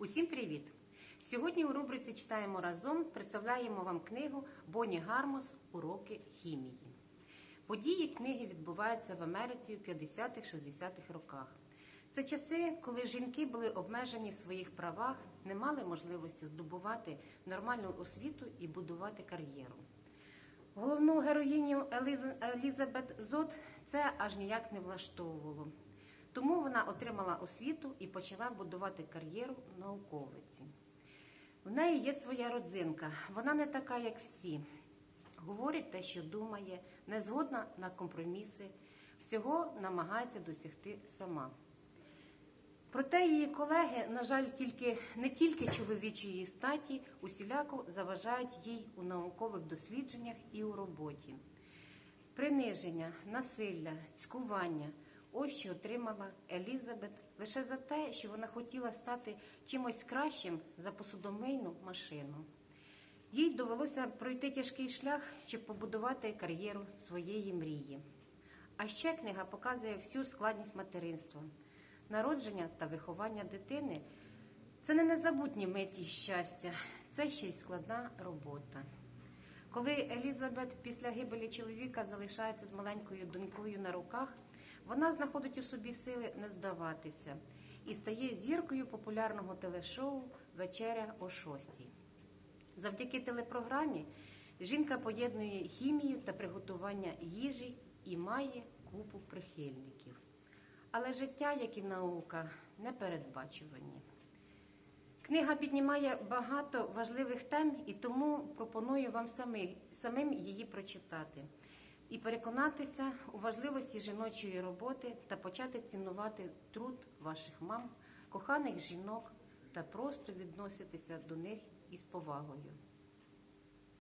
Усім привіт! Сьогодні у рубриці Читаємо разом представляємо вам книгу Боні Гармос Уроки хімії. Події книги відбуваються в Америці в 50-60-х роках. Це часи, коли жінки були обмежені в своїх правах, не мали можливості здобувати нормальну освіту і будувати кар'єру. Головну героїню Еліз- Елізабет Зод це аж ніяк не влаштовувало. Вона отримала освіту і почала будувати кар'єру науковиці. В неї є своя родзинка. Вона не така, як всі. Говорить те, що думає, не згодна на компроміси, всього намагається досягти сама. Проте її колеги, на жаль, тільки не тільки чоловічої статі, усіляко заважають їй у наукових дослідженнях і у роботі. Приниження, насилля, цькування ось що отримала Елізабет лише за те, що вона хотіла стати чимось кращим за посудомийну машину. Їй довелося пройти тяжкий шлях, щоб побудувати кар'єру своєї мрії. А ще книга показує всю складність материнства. Народження та виховання дитини це не незабутні миті щастя, це ще й складна робота. Коли Елізабет після гибелі чоловіка залишається з маленькою донькою на руках, вона знаходить у собі сили не здаватися і стає зіркою популярного телешоу Вечеря о шостій. Завдяки телепрограмі жінка поєднує хімію та приготування їжі і має купу прихильників. Але життя, як і наука, непередбачувані. Книга піднімає багато важливих тем і тому пропоную вам самі, самим її прочитати і переконатися у важливості жіночої роботи та почати цінувати труд ваших мам, коханих жінок та просто відноситися до них із повагою.